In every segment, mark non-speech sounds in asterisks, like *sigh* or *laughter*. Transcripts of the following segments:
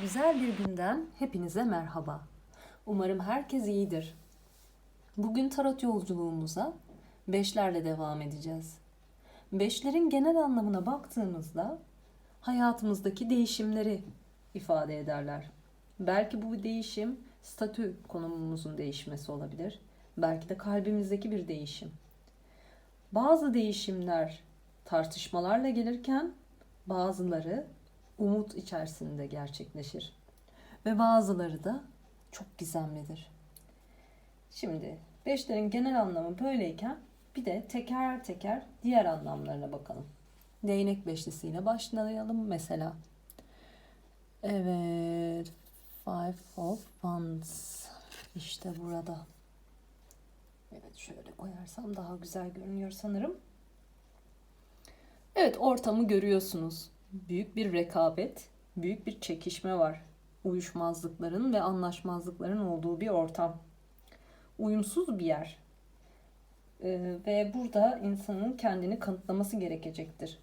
Güzel bir günden hepinize merhaba. Umarım herkes iyidir. Bugün tarot yolculuğumuza beşlerle devam edeceğiz. Beşlerin genel anlamına baktığımızda hayatımızdaki değişimleri ifade ederler. Belki bu değişim statü konumumuzun değişmesi olabilir. Belki de kalbimizdeki bir değişim. Bazı değişimler tartışmalarla gelirken bazıları umut içerisinde gerçekleşir. Ve bazıları da çok gizemlidir. Şimdi beşlerin genel anlamı böyleyken bir de teker teker diğer anlamlarına bakalım. Değnek beşlisiyle başlayalım mesela. Evet. Five of Wands. İşte burada. Evet şöyle koyarsam daha güzel görünüyor sanırım. Evet ortamı görüyorsunuz. Büyük bir rekabet, büyük bir çekişme var. Uyuşmazlıkların ve anlaşmazlıkların olduğu bir ortam. Uyumsuz bir yer. Ee, ve burada insanın kendini kanıtlaması gerekecektir.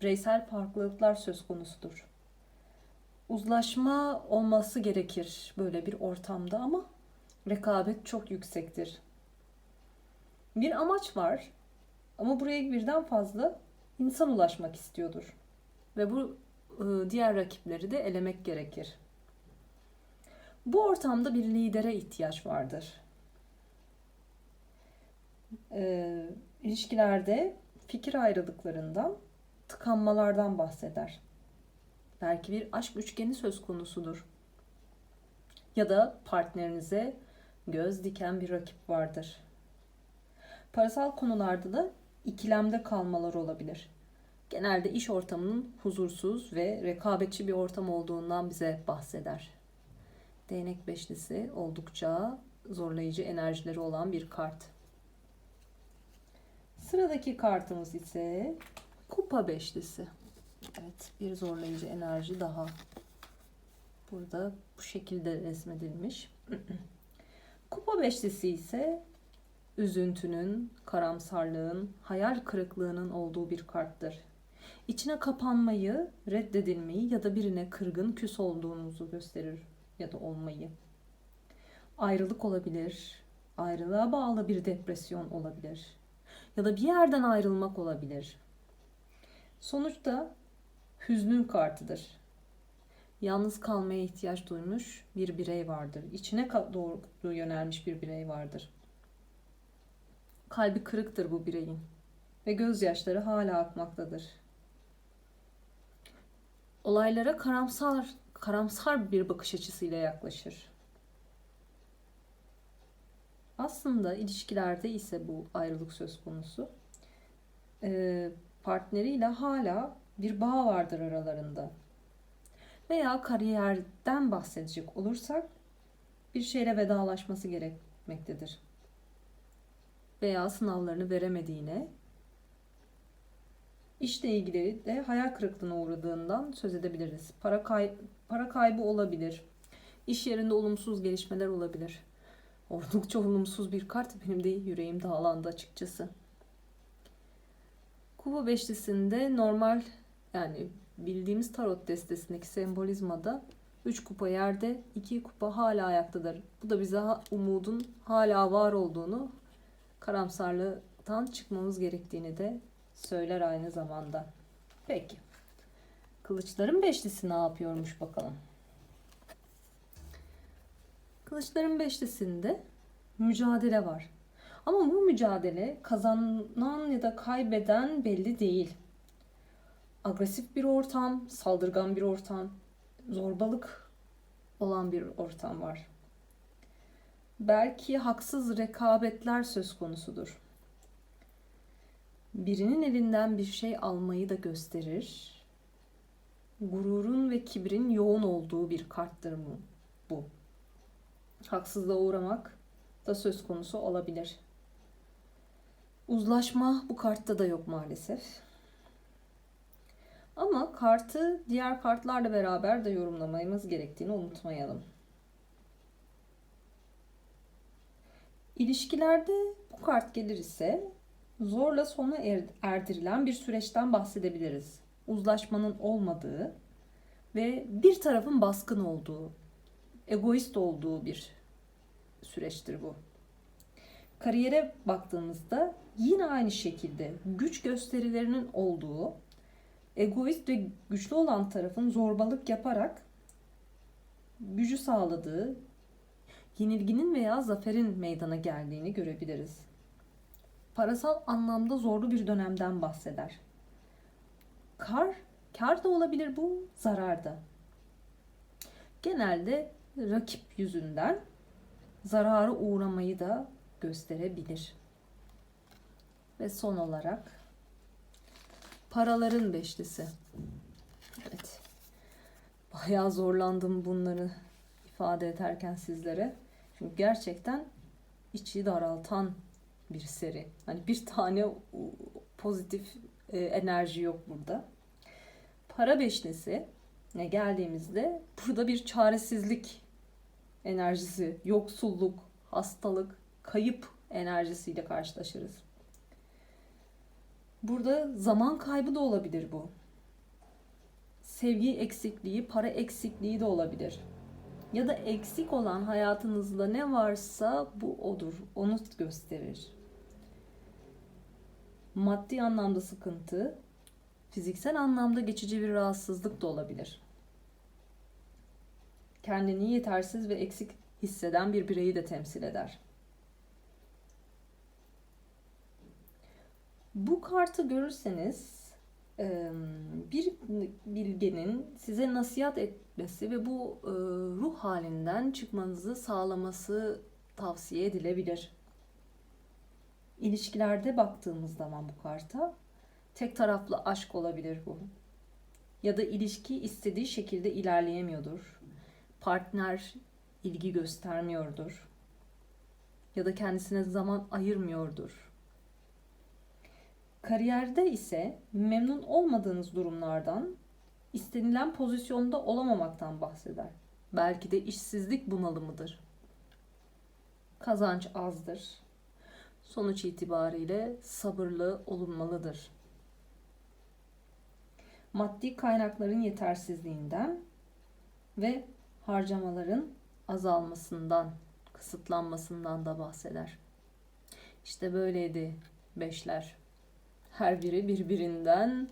Bireysel farklılıklar söz konusudur. Uzlaşma olması gerekir böyle bir ortamda ama rekabet çok yüksektir. Bir amaç var ama buraya birden fazla insan ulaşmak istiyordur. Ve bu e, diğer rakipleri de elemek gerekir. Bu ortamda bir lidere ihtiyaç vardır. E, ilişkilerde fikir ayrılıklarından, tıkanmalardan bahseder. Belki bir aşk üçgeni söz konusudur. Ya da partnerinize göz diken bir rakip vardır. Parasal konularda da ikilemde kalmalar olabilir. Genelde iş ortamının huzursuz ve rekabetçi bir ortam olduğundan bize bahseder. Değnek beşlisi oldukça zorlayıcı enerjileri olan bir kart. Sıradaki kartımız ise kupa beşlisi. Evet, bir zorlayıcı enerji daha. Burada bu şekilde resmedilmiş. *clears throat* kupa beşlisi ise üzüntünün, karamsarlığın, hayal kırıklığının olduğu bir karttır. İçine kapanmayı, reddedilmeyi ya da birine kırgın, küs olduğunuzu gösterir ya da olmayı. Ayrılık olabilir, ayrılığa bağlı bir depresyon olabilir ya da bir yerden ayrılmak olabilir. Sonuçta hüznün kartıdır. Yalnız kalmaya ihtiyaç duymuş bir birey vardır. İçine doğru yönelmiş bir birey vardır. Kalbi kırıktır bu bireyin ve gözyaşları hala akmaktadır. Olaylara karamsar karamsar bir bakış açısıyla yaklaşır. Aslında ilişkilerde ise bu ayrılık söz konusu. Ee, partneriyle hala bir bağ vardır aralarında. Veya kariyerden bahsedecek olursak bir şeyle vedalaşması gerekmektedir veya sınavlarını veremediğine, işle ilgili de hayal kırıklığına uğradığından söz edebiliriz. Para, kay para kaybı olabilir. İş yerinde olumsuz gelişmeler olabilir. Oldukça olumsuz bir kart benim de yüreğim dağlandı açıkçası. Kupa beşlisinde normal yani bildiğimiz tarot destesindeki sembolizmada 3 kupa yerde, 2 kupa hala ayaktadır. Bu da bize umudun hala var olduğunu karamsarlıktan çıkmamız gerektiğini de söyler aynı zamanda. Peki. Kılıçların beşlisi ne yapıyormuş bakalım. Kılıçların beşlisinde mücadele var. Ama bu mücadele kazanan ya da kaybeden belli değil. Agresif bir ortam, saldırgan bir ortam, zorbalık olan bir ortam var belki haksız rekabetler söz konusudur. Birinin elinden bir şey almayı da gösterir. Gururun ve kibrin yoğun olduğu bir karttır mı bu? Haksızlığa uğramak da söz konusu olabilir. Uzlaşma bu kartta da yok maalesef. Ama kartı diğer kartlarla beraber de yorumlamamız gerektiğini unutmayalım. İlişkilerde bu kart gelir ise zorla sona er, erdirilen bir süreçten bahsedebiliriz. Uzlaşmanın olmadığı, ve bir tarafın baskın olduğu, egoist olduğu bir süreçtir bu. Kariyere baktığımızda yine aynı şekilde güç gösterilerinin olduğu, egoist ve güçlü olan tarafın zorbalık yaparak gücü sağladığı, yenilginin veya zaferin meydana geldiğini görebiliriz. Parasal anlamda zorlu bir dönemden bahseder. Kar, kar da olabilir bu, zarar da. Genelde rakip yüzünden zarara uğramayı da gösterebilir. Ve son olarak paraların beşlisi. Evet. Bayağı zorlandım bunları ifade ederken sizlere. Çünkü gerçekten içi daraltan bir seri. Hani bir tane pozitif e, enerji yok burada. Para beşlisi ne geldiğimizde burada bir çaresizlik enerjisi, yoksulluk, hastalık, kayıp enerjisiyle karşılaşırız. Burada zaman kaybı da olabilir bu. Sevgi eksikliği, para eksikliği de olabilir. Ya da eksik olan hayatınızda ne varsa bu odur. Onu gösterir. Maddi anlamda sıkıntı, fiziksel anlamda geçici bir rahatsızlık da olabilir. Kendini yetersiz ve eksik hisseden bir bireyi de temsil eder. Bu kartı görürseniz bir bilgenin size nasihat etmesi ve bu ruh halinden çıkmanızı sağlaması tavsiye edilebilir. İlişkilerde baktığımız zaman bu karta tek taraflı aşk olabilir bu. Ya da ilişki istediği şekilde ilerleyemiyordur. Partner ilgi göstermiyordur. Ya da kendisine zaman ayırmıyordur. Kariyerde ise memnun olmadığınız durumlardan, istenilen pozisyonda olamamaktan bahseder. Belki de işsizlik bunalımıdır. Kazanç azdır. Sonuç itibariyle sabırlı olunmalıdır. Maddi kaynakların yetersizliğinden ve harcamaların azalmasından, kısıtlanmasından da bahseder. İşte böyleydi beşler. Her biri birbirinden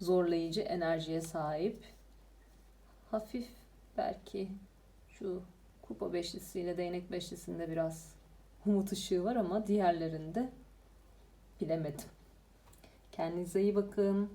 zorlayıcı enerjiye sahip. Hafif belki şu kupa beşlisiyle değnek beşlisinde biraz umut ışığı var ama diğerlerinde bilemedim. Kendinize iyi bakın.